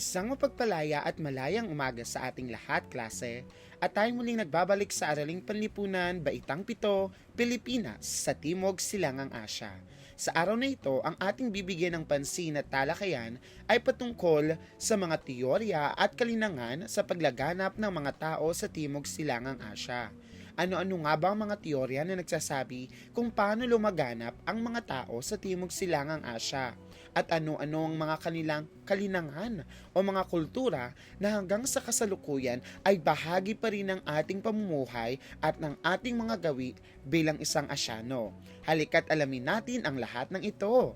Isang mapagpalaya at malayang umaga sa ating lahat, klase. At tayo muling nagbabalik sa Araling Panlipunan, Baitang Pito, Pilipinas, sa Timog, Silangang Asya. Sa araw na ito, ang ating bibigyan ng pansin at talakayan ay patungkol sa mga teorya at kalinangan sa paglaganap ng mga tao sa Timog, Silangang Asya. Ano-ano nga ba ang mga teorya na nagsasabi kung paano lumaganap ang mga tao sa Timog Silangang Asya? At ano-ano ang mga kanilang kalinangan o mga kultura na hanggang sa kasalukuyan ay bahagi pa rin ng ating pamumuhay at ng ating mga gawi bilang isang Asyano. Halika't alamin natin ang lahat ng ito.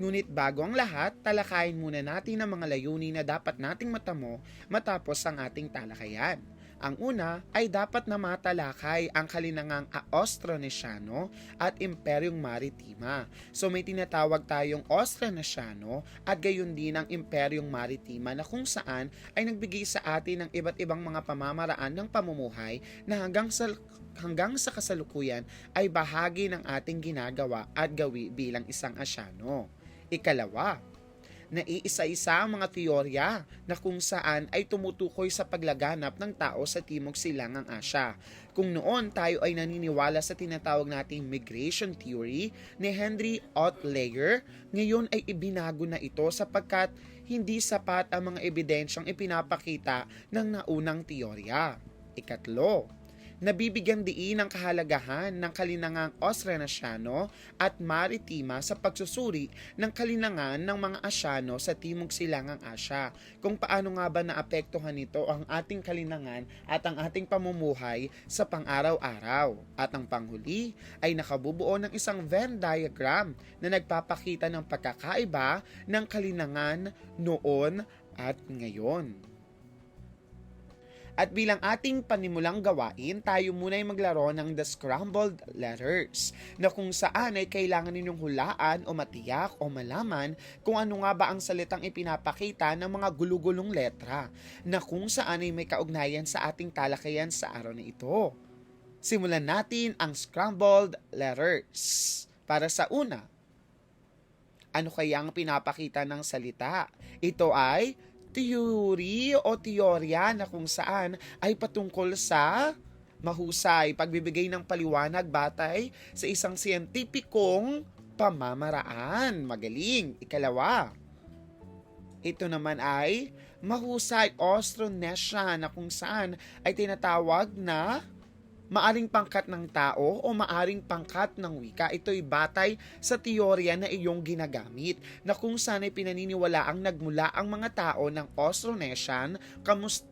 Ngunit bago ang lahat, talakayin muna natin ang mga layunin na dapat nating matamo matapos ang ating talakayan. Ang una ay dapat na matalakay ang kalinangang Austronesiano at Imperyong Maritima. So may tinatawag tayong Austronesiano at gayon din ang Imperyong Maritima na kung saan ay nagbigay sa atin ng iba't ibang mga pamamaraan ng pamumuhay na hanggang sa hanggang sa kasalukuyan ay bahagi ng ating ginagawa at gawi bilang isang Asyano. Ikalawa, naiisa-isa ang mga teorya na kung saan ay tumutukoy sa paglaganap ng tao sa Timog Silangang Asya. Kung noon tayo ay naniniwala sa tinatawag nating migration theory ni Henry Otlayer, ngayon ay ibinago na ito sapagkat hindi sapat ang mga ebidensyang ipinapakita ng naunang teorya. Ikatlo, nabibigyan diin ang kahalagahan ng kalinangang Austronesiano at Maritima sa pagsusuri ng kalinangan ng mga Asyano sa Timog Silangang Asya. Kung paano nga ba naapektuhan nito ang ating kalinangan at ang ating pamumuhay sa pang-araw-araw. At ang panghuli ay nakabubuo ng isang Venn diagram na nagpapakita ng pagkakaiba ng kalinangan noon at ngayon. At bilang ating panimulang gawain, tayo muna ay maglaro ng The Scrambled Letters na kung saan ay kailangan ninyong hulaan o matiyak o malaman kung ano nga ba ang salitang ipinapakita ng mga gulugulong letra na kung saan ay may kaugnayan sa ating talakayan sa araw na ito. Simulan natin ang Scrambled Letters. Para sa una, ano kaya ang pinapakita ng salita? Ito ay theory o teorya na kung saan ay patungkol sa mahusay, pagbibigay ng paliwanag batay sa isang siyentipikong pamamaraan. Magaling. Ikalawa, ito naman ay mahusay Austronesia na kung saan ay tinatawag na maaring pangkat ng tao o maaring pangkat ng wika. Ito'y batay sa teorya na iyong ginagamit na kung saan ay pinaniniwala ang nagmula ang mga tao ng Austronesian kamus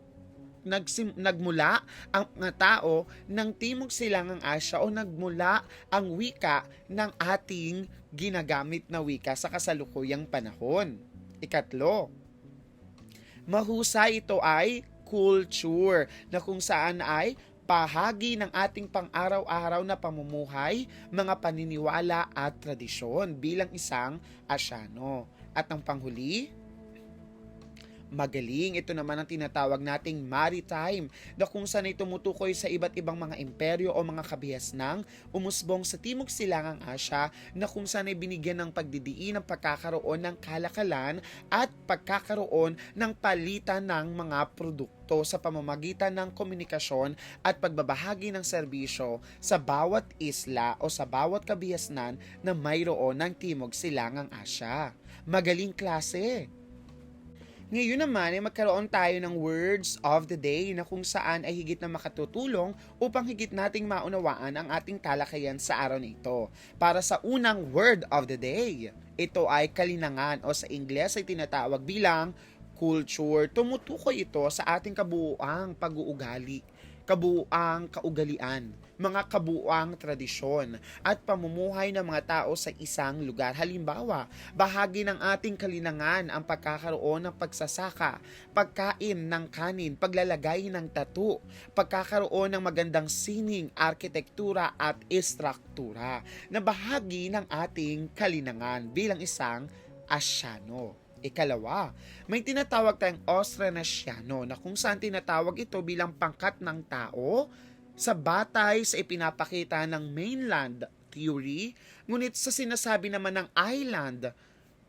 nagsim, nagmula ang mga tao ng Timog Silangang Asya o nagmula ang wika ng ating ginagamit na wika sa kasalukuyang panahon. Ikatlo, mahusay ito ay culture na kung saan ay bahagi ng ating pang-araw-araw na pamumuhay, mga paniniwala at tradisyon bilang isang Asyano. At ang panghuli, magaling. Ito naman ang tinatawag nating maritime na kung saan ay tumutukoy sa iba't ibang mga imperyo o mga kabihasnang umusbong sa Timog Silangang Asya na kung saan ay binigyan ng pagdidiin ng pagkakaroon ng kalakalan at pagkakaroon ng palitan ng mga produkto sa pamamagitan ng komunikasyon at pagbabahagi ng serbisyo sa bawat isla o sa bawat kabihasnan na mayroon ng Timog Silangang Asya. Magaling klase! Ngayon naman ay magkaroon tayo ng words of the day na kung saan ay higit na makatutulong upang higit nating maunawaan ang ating talakayan sa araw na ito. Para sa unang word of the day, ito ay kalinangan o sa Ingles ay tinatawag bilang culture. Tumutukoy ito sa ating kabuuang pag-uugali, kabuuang kaugalian mga kabuuang tradisyon at pamumuhay ng mga tao sa isang lugar. Halimbawa, bahagi ng ating kalinangan ang pagkakaroon ng pagsasaka, pagkain ng kanin, paglalagay ng tattoo, pagkakaroon ng magandang sining, arkitektura at istruktura na bahagi ng ating kalinangan bilang isang Asyano. Ikalawa, may tinatawag tayong Austronesiano na kung saan tinatawag ito bilang pangkat ng tao sa batay sa ipinapakita ng mainland theory, ngunit sa sinasabi naman ng island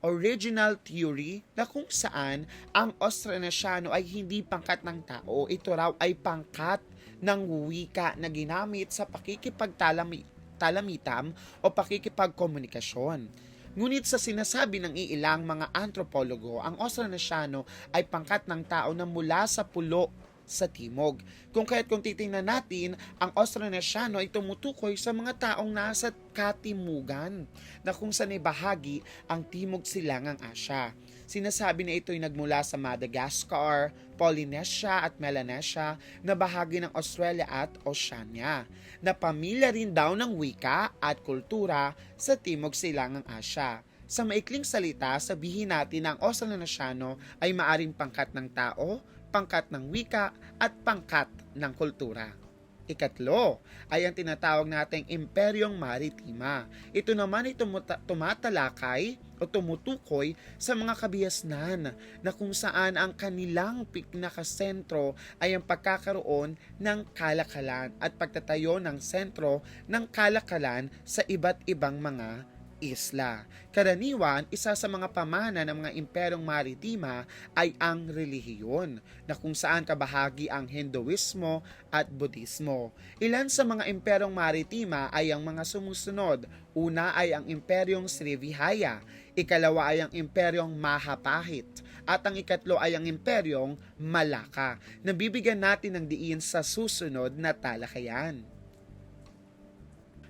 original theory na kung saan ang Austronesiano ay hindi pangkat ng tao, ito raw ay pangkat ng wika na ginamit sa pakikipagtalamitam o pakikipagkomunikasyon. Ngunit sa sinasabi ng iilang mga antropologo, ang Austronesiano ay pangkat ng tao na mula sa pulo sa timog. Kung kaya't kung titingnan natin, ang Austronesiano ay tumutukoy sa mga taong nasa katimugan na kung saan ay bahagi ang timog silangang Asya. Sinasabi na ito ay nagmula sa Madagascar, Polynesia at Melanesia na bahagi ng Australia at Oceania, na pamilya rin daw ng wika at kultura sa timog silangang Asya. Sa maikling salita, sabihin natin na ang Austronesiano ay maaring pangkat ng tao, pangkat ng wika at pangkat ng kultura. Ikatlo ay ang tinatawag nating Imperyong Maritima. Ito naman ay tumuta- tumatalakay o tumutukoy sa mga kabihasnan na kung saan ang kanilang pinakasentro ay ang pagkakaroon ng kalakalan at pagtatayo ng sentro ng kalakalan sa iba't ibang mga isla. Karaniwan, isa sa mga pamana ng mga imperyong maritima ay ang relihiyon, na kung saan kabahagi ang Hinduismo at Budismo. Ilan sa mga imperyong maritima ay ang mga sumusunod. Una ay ang imperyong Srivijaya, ikalawa ay ang imperyong Mahapahit, at ang ikatlo ay ang imperyong Malaka. Nabibigyan natin ng diin sa susunod na talakayan.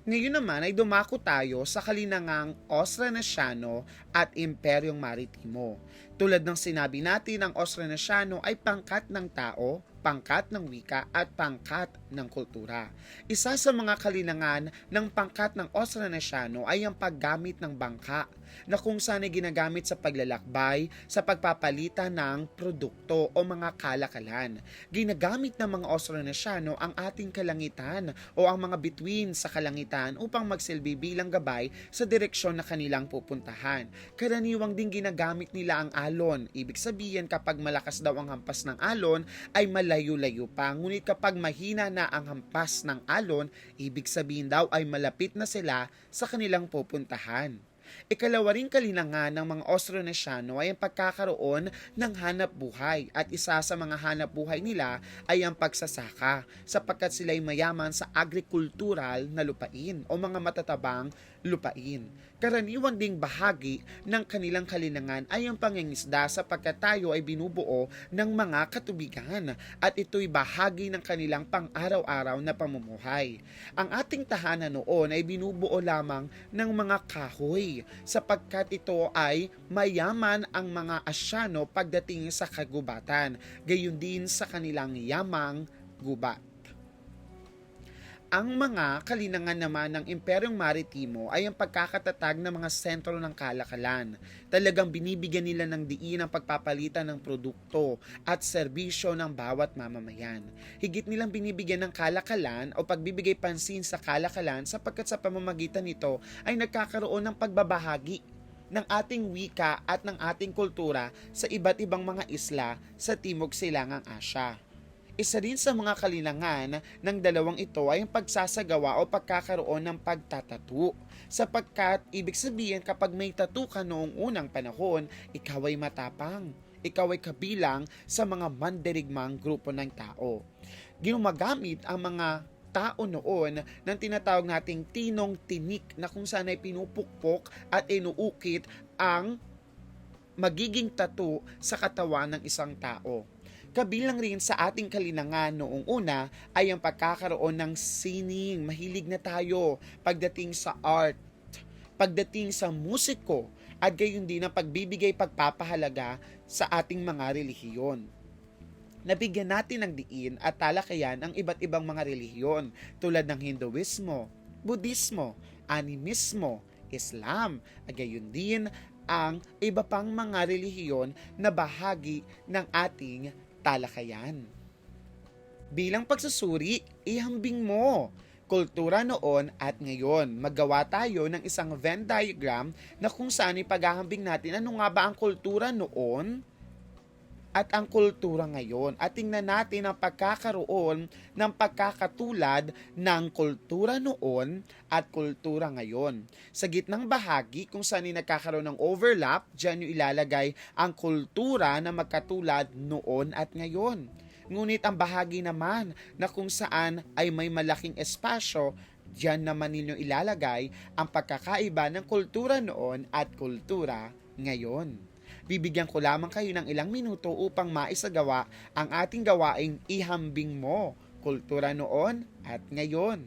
Ngayon naman ay dumako tayo sa kalinangang Austronesiano at Imperyong Maritimo. Tulad ng sinabi natin, ang Austronesiano ay pangkat ng tao, pangkat ng wika at pangkat ng kultura. Isa sa mga kalinangan ng pangkat ng Austronesiano ay ang paggamit ng bangka na kung saan ay ginagamit sa paglalakbay, sa pagpapalitan ng produkto o mga kalakalan. Ginagamit ng mga Austronesiano ang ating kalangitan o ang mga bituin sa kalangitan upang magsilbi bilang gabay sa direksyon na kanilang pupuntahan. Karaniwang din ginagamit nila ang alon. Ibig sabihin kapag malakas daw ang hampas ng alon ay malayo-layo pa. Ngunit kapag mahina na ang hampas ng alon, ibig sabihin daw ay malapit na sila sa kanilang pupuntahan. Ikalawa ring kalinangan ng mga Austronesiano ay ang pagkakaroon ng hanap buhay at isa sa mga hanap buhay nila ay ang pagsasaka sapagkat sila ay mayaman sa agrikultural na lupain o mga matatabang lupain. Karaniwan ding bahagi ng kanilang kalinangan ay ang pangingisda sapagkat tayo ay binubuo ng mga katubigan at ito'y bahagi ng kanilang pang-araw-araw na pamumuhay. Ang ating tahanan noon ay binubuo lamang ng mga kahoy sapagkat ito ay mayaman ang mga asyano pagdating sa kagubatan, gayon din sa kanilang yamang gubat. Ang mga kalinangan naman ng Imperyong Maritimo ay ang pagkakatatag ng mga sentro ng kalakalan. Talagang binibigyan nila ng diin ang pagpapalitan ng produkto at serbisyo ng bawat mamamayan. Higit nilang binibigyan ng kalakalan o pagbibigay pansin sa kalakalan sapagkat sa pamamagitan nito ay nagkakaroon ng pagbabahagi ng ating wika at ng ating kultura sa iba't ibang mga isla sa Timog Silangang Asya. Isa rin sa mga kalinangan ng dalawang ito ay ang pagsasagawa o pagkakaroon ng pagtatatu. Sapagkat ibig sabihin kapag may tattoo ka noong unang panahon, ikaw ay matapang. Ikaw ay kabilang sa mga mandirigmang grupo ng tao. Ginumagamit ang mga tao noon ng tinatawag nating tinong tinik na kung saan ay pinupukpok at inuukit ang magiging tattoo sa katawan ng isang tao. Kabilang rin sa ating kalinangan noong una ay ang pagkakaroon ng sining. Mahilig na tayo pagdating sa art, pagdating sa musiko, at gayon din ang pagbibigay pagpapahalaga sa ating mga relihiyon. Nabigyan natin ng diin at talakayan ang iba't ibang mga relihiyon tulad ng Hinduismo, Budismo, Animismo, Islam, at gayon din ang iba pang mga relihiyon na bahagi ng ating talakayan. Bilang pagsusuri, ihambing mo kultura noon at ngayon. Magawa tayo ng isang Venn diagram na kung saan ipaghahambing natin ano nga ba ang kultura noon at ang kultura ngayon. At tingnan natin ang pagkakaroon ng pagkakatulad ng kultura noon at kultura ngayon. Sa gitnang bahagi kung saan ay nagkakaroon ng overlap, dyan yung ilalagay ang kultura na magkatulad noon at ngayon. Ngunit ang bahagi naman na kung saan ay may malaking espasyo, diyan naman ninyo ilalagay ang pagkakaiba ng kultura noon at kultura ngayon. Bibigyan ko lamang kayo ng ilang minuto upang maisagawa ang ating gawaing ihambing mo, kultura noon at ngayon.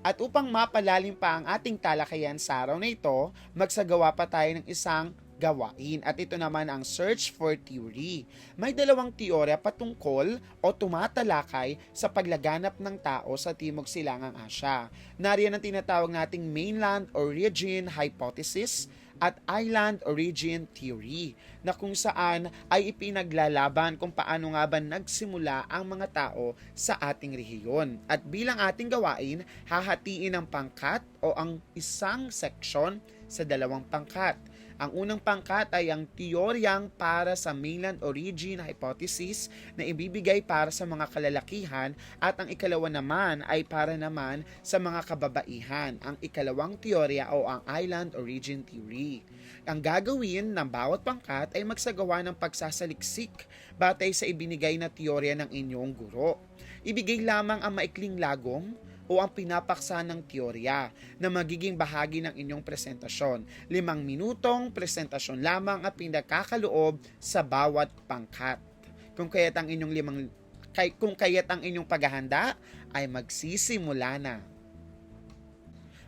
At upang mapalalim pa ang ating talakayan sa araw na ito, magsagawa pa tayo ng isang gawain. At ito naman ang search for theory. May dalawang teorya patungkol o tumatalakay sa paglaganap ng tao sa Timog Silangang Asya. Nariyan ang tinatawag nating mainland origin hypothesis at island origin theory na kung saan ay ipinaglalaban kung paano nga ba nagsimula ang mga tao sa ating rehiyon. At bilang ating gawain, hahatiin ang pangkat o ang isang seksyon sa dalawang pangkat. Ang unang pangkat ay ang teoryang para sa mainland origin hypothesis na ibibigay para sa mga kalalakihan at ang ikalawa naman ay para naman sa mga kababaihan. Ang ikalawang teorya o ang island origin theory. Ang gagawin ng bawat pangkat ay magsagawa ng pagsasaliksik batay sa ibinigay na teorya ng inyong guro. Ibigay lamang ang maikling lagom o ang pinapaksa ng teorya na magiging bahagi ng inyong presentasyon. Limang minutong presentasyon lamang ang pinakakaloob sa bawat pangkat. Kung kaya't ang inyong limang kay, kung kaya't ang inyong paghahanda ay magsisimula na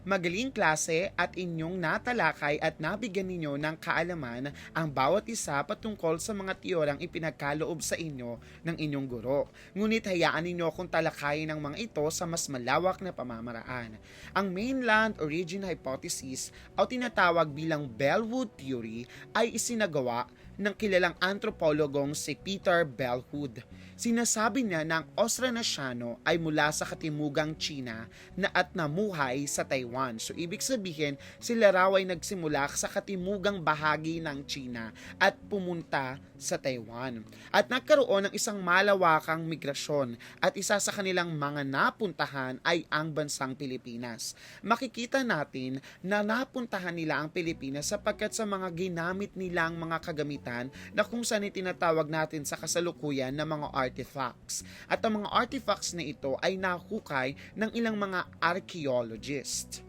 magaling klase at inyong natalakay at nabigyan ninyo ng kaalaman ang bawat isa patungkol sa mga teoryang ipinagkaloob sa inyo ng inyong guro. Ngunit hayaan ninyo kung talakayin ang mga ito sa mas malawak na pamamaraan. Ang mainland origin hypothesis o tinatawag bilang Bellwood theory ay isinagawa ng kilalang antropologong si Peter Bellwood. Sinasabi niya na ang Austronesiano ay mula sa katimugang China na at namuhay sa Taiwan. So ibig sabihin, sila raw ay nagsimula sa katimugang bahagi ng China at pumunta sa Taiwan. At nagkaroon ng isang malawakang migrasyon at isa sa kanilang mga napuntahan ay ang bansang Pilipinas. Makikita natin na napuntahan nila ang Pilipinas sapagkat sa mga ginamit nilang mga kagamitan na kung saan itinatawag natin sa kasalukuyan na mga artifacts. At ang mga artifacts na ito ay nahukay ng ilang mga archaeologists.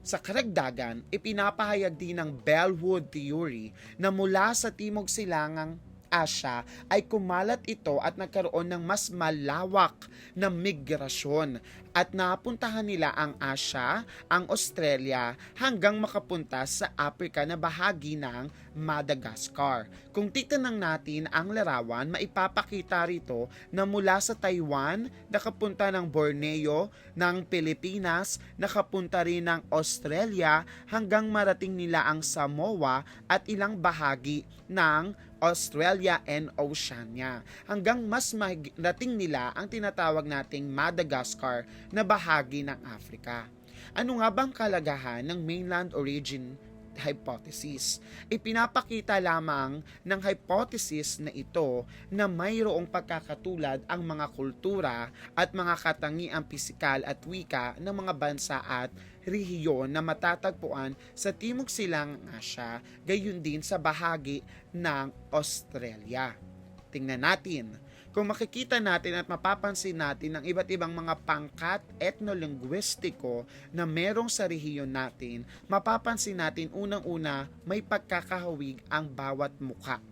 Sa karagdagan, ipinapahayag din ng Bellwood Theory na mula sa Timog Silangang Asya ay kumalat ito at nagkaroon ng mas malawak na migrasyon at napuntahan nila ang Asya, ang Australia hanggang makapunta sa Africa na bahagi ng Madagascar. Kung titanang natin ang larawan, maipapakita rito na mula sa Taiwan, nakapunta ng Borneo, ng Pilipinas, nakapunta rin ng Australia hanggang marating nila ang Samoa at ilang bahagi ng Australia and Oceania hanggang mas marating nila ang tinatawag nating Madagascar na bahagi ng Africa. Ano nga bang kalagahan ng mainland origin hypothesis. Ipinapakita lamang ng hypothesis na ito na mayroong pagkakatulad ang mga kultura at mga katangiang pisikal at wika ng mga bansa at rehiyon na matatagpuan sa Timog Silang Asya, gayon din sa bahagi ng Australia. Tingnan natin kung makikita natin at mapapansin natin ang iba't ibang mga pangkat etnolinguistiko na merong sa rehiyon natin, mapapansin natin unang-una may pagkakahawig ang bawat muka.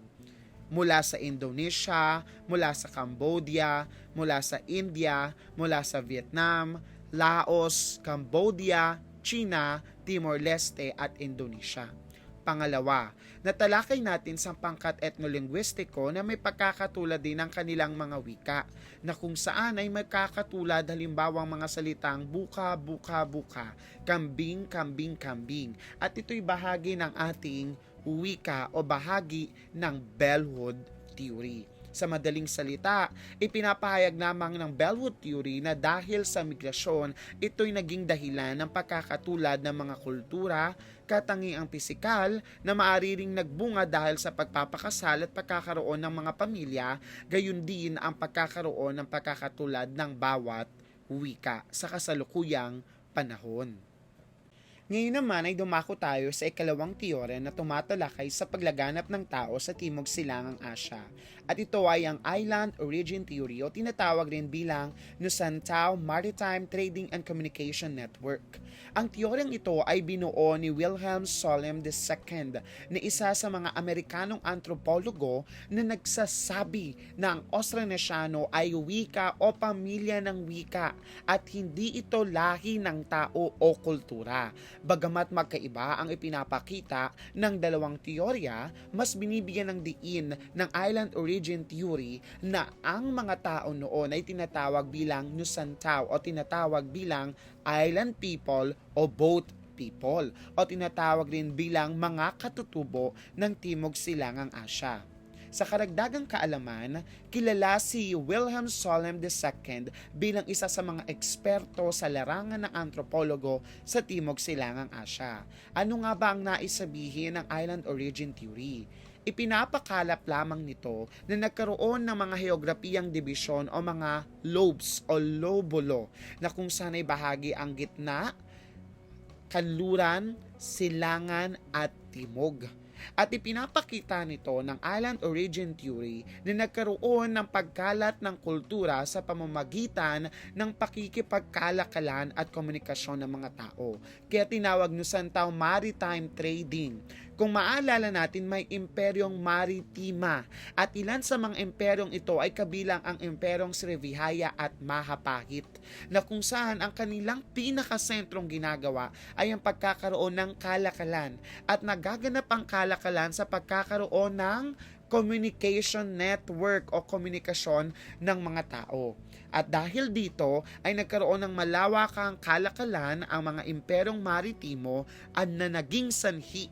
Mula sa Indonesia, mula sa Cambodia, mula sa India, mula sa Vietnam, Laos, Cambodia, China, Timor-Leste at Indonesia. Pangalawa, natalakay natin sa pangkat etnolinguistiko na may pagkakatulad din ng kanilang mga wika na kung saan ay magkakatulad halimbawa ang mga salitang buka, buka, buka, kambing, kambing, kambing. At ito'y bahagi ng ating wika o bahagi ng Bellwood Theory. Sa madaling salita, ipinapahayag namang ng Bellwood Theory na dahil sa migrasyon, ito'y naging dahilan ng pagkakatulad ng mga kultura, katangiang pisikal na maaari ring nagbunga dahil sa pagpapakasal at pagkakaroon ng mga pamilya, gayon din ang pagkakaroon ng pagkakatulad ng bawat wika sa kasalukuyang panahon. Ngayon naman ay dumako tayo sa ikalawang teorya na tumatalakay sa paglaganap ng tao sa Timog Silangang Asya. At ito ay ang Island Origin Theory o tinatawag rin bilang Nusantao Maritime Trading and Communication Network. Ang teoryang ito ay binuo ni Wilhelm Solem II na isa sa mga Amerikanong antropologo na nagsasabi na ang Austronesiano ay wika o pamilya ng wika at hindi ito lahi ng tao o kultura. Bagamat magkaiba ang ipinapakita ng dalawang teorya, mas binibigyan ng diin ng Island Origin Theory na ang mga tao noon ay tinatawag bilang Nusantao o tinatawag bilang Island People o Boat People o tinatawag rin bilang mga katutubo ng Timog Silangang Asya. Sa karagdagang kaalaman, kilala si Wilhelm Solem II bilang isa sa mga eksperto sa larangan ng antropologo sa Timog Silangang Asya. Ano nga ba ang nais sabihin ng Island Origin Theory? Ipinapakalap lamang nito na nagkaroon ng mga heograpiyang dibisyon o mga lobes o lobulo na kung saan ay bahagi ang gitna, kanluran, silangan at timog. At ipinapakita nito ng Island Origin Theory na nagkaroon ng pagkalat ng kultura sa pamamagitan ng pakikipagkalakalan at komunikasyon ng mga tao. Kaya tinawag no Santao Maritime Trading. Kung maalala natin, may imperyong maritima at ilan sa mga imperyong ito ay kabilang ang imperyong Srivijaya at Mahapahit na kung saan ang kanilang pinakasentrong ginagawa ay ang pagkakaroon ng kalakalan at nagaganap ang kalakalan sa pagkakaroon ng communication network o komunikasyon ng mga tao. At dahil dito ay nagkaroon ng malawakang kalakalan ang mga imperyong maritimo at na naging sanhi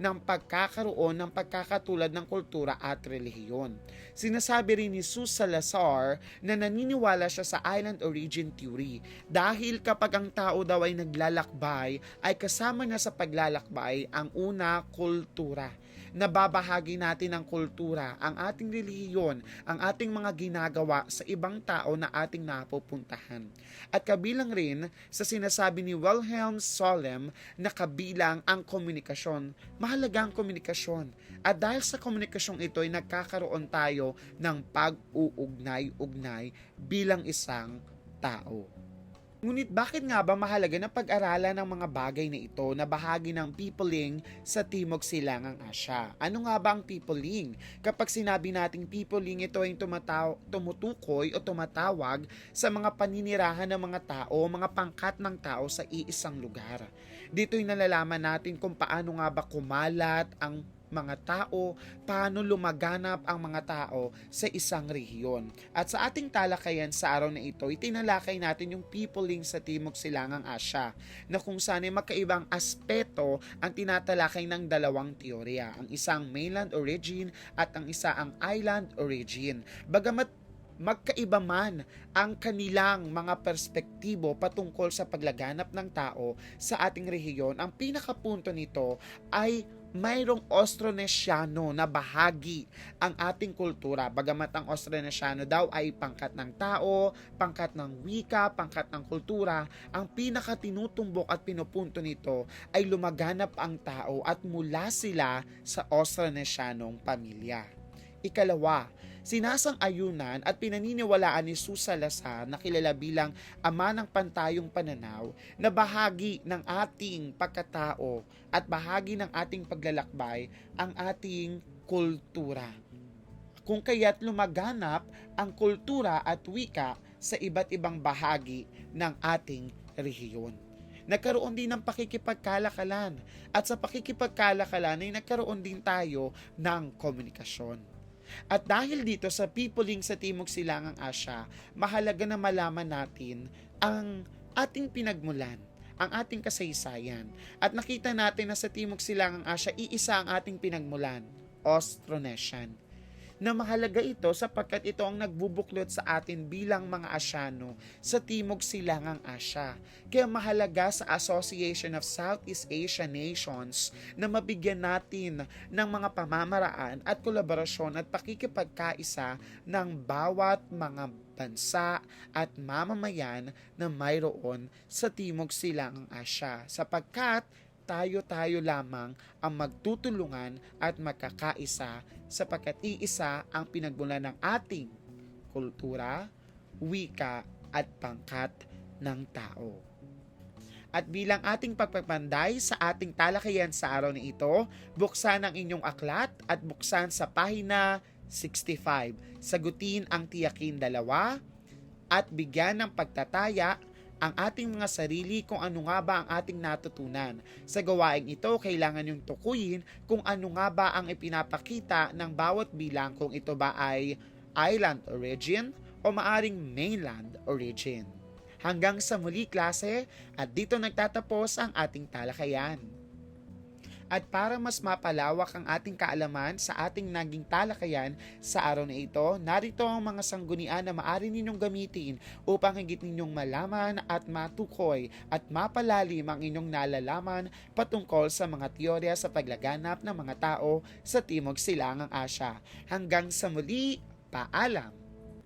ng pagkakaroon ng pagkakatulad ng kultura at relihiyon. Sinasabi rin ni Sue Salazar na naniniwala siya sa island origin theory dahil kapag ang tao daw ay naglalakbay ay kasama na sa paglalakbay ang una kultura nababahagi natin ang kultura, ang ating relihiyon, ang ating mga ginagawa sa ibang tao na ating napupuntahan. At kabilang rin sa sinasabi ni Wilhelm Solem na kabilang ang komunikasyon. Mahalaga ang komunikasyon. At dahil sa komunikasyong ito ay nagkakaroon tayo ng pag-uugnay-ugnay bilang isang tao. Ngunit bakit nga ba mahalaga na pag-aralan ng mga bagay na ito na bahagi ng peopling sa Timog Silangang Asya? Ano nga ba ang peopling? Kapag sinabi nating peopling, ito ay tumataw- tumutukoy o tumatawag sa mga paninirahan ng mga tao, mga pangkat ng tao sa iisang lugar. Dito'y nalalaman natin kung paano nga ba kumalat ang mga tao, paano lumaganap ang mga tao sa isang rehiyon. At sa ating talakayan sa araw na ito, itinalakay natin yung peopling sa Timog Silangang Asya na kung saan ay magkaibang aspeto ang tinatalakay ng dalawang teorya. Ang isang mainland origin at ang isa ang island origin. Bagamat magkaiba man ang kanilang mga perspektibo patungkol sa paglaganap ng tao sa ating rehiyon, ang pinakapunto nito ay mayroong Austronesiano na bahagi ang ating kultura. Bagamat ang Austronesiano daw ay pangkat ng tao, pangkat ng wika, pangkat ng kultura, ang pinakatinutumbok at pinupunto nito ay lumaganap ang tao at mula sila sa Austronesianong pamilya. Ikalawa, sinasang-ayunan at pinaniniwalaan ni Susa Lasar na kilala bilang ama ng pantayong pananaw na bahagi ng ating pagkatao at bahagi ng ating paglalakbay ang ating kultura. Kung kaya't lumaganap ang kultura at wika sa iba't ibang bahagi ng ating rehiyon nagkaroon din ng pakikipagkalakalan. At sa pakikipagkalakalan ay nagkaroon din tayo ng komunikasyon. At dahil dito sa peopling sa Timog Silangang Asya, mahalaga na malaman natin ang ating pinagmulan ang ating kasaysayan. At nakita natin na sa Timog Silangang Asya, iisa ang ating pinagmulan, Austronesian. Na mahalaga ito sapagkat ito ang nagbubuklod sa atin bilang mga Asyano sa Timog Silangang Asya. Kaya mahalaga sa Association of Southeast Asian Nations na mabigyan natin ng mga pamamaraan at kolaborasyon at pakikipagkaisa ng bawat mga bansa at mamamayan na mayroon sa Timog Silangang Asya sapagkat tayo-tayo lamang ang magtutulungan at magkakaisa sapagkat iisa ang pinagmulan ng ating kultura, wika at pangkat ng tao. At bilang ating pagpapanday sa ating talakayan sa araw na ito, buksan ang inyong aklat at buksan sa pahina 65. Sagutin ang tiyakin dalawa at bigyan ng pagtataya ang ating mga sarili kung ano nga ba ang ating natutunan. Sa gawaing ito, kailangan yung tukuyin kung ano nga ba ang ipinapakita ng bawat bilang kung ito ba ay island origin o maaring mainland origin. Hanggang sa muli klase at dito nagtatapos ang ating talakayan. At para mas mapalawak ang ating kaalaman sa ating naging talakayan sa araw na ito, narito ang mga sanggunian na maaari ninyong gamitin upang higit ninyong malaman at matukoy at mapalalim ang inyong nalalaman patungkol sa mga teorya sa paglaganap ng mga tao sa Timog Silangang Asya. Hanggang sa muli, paalam!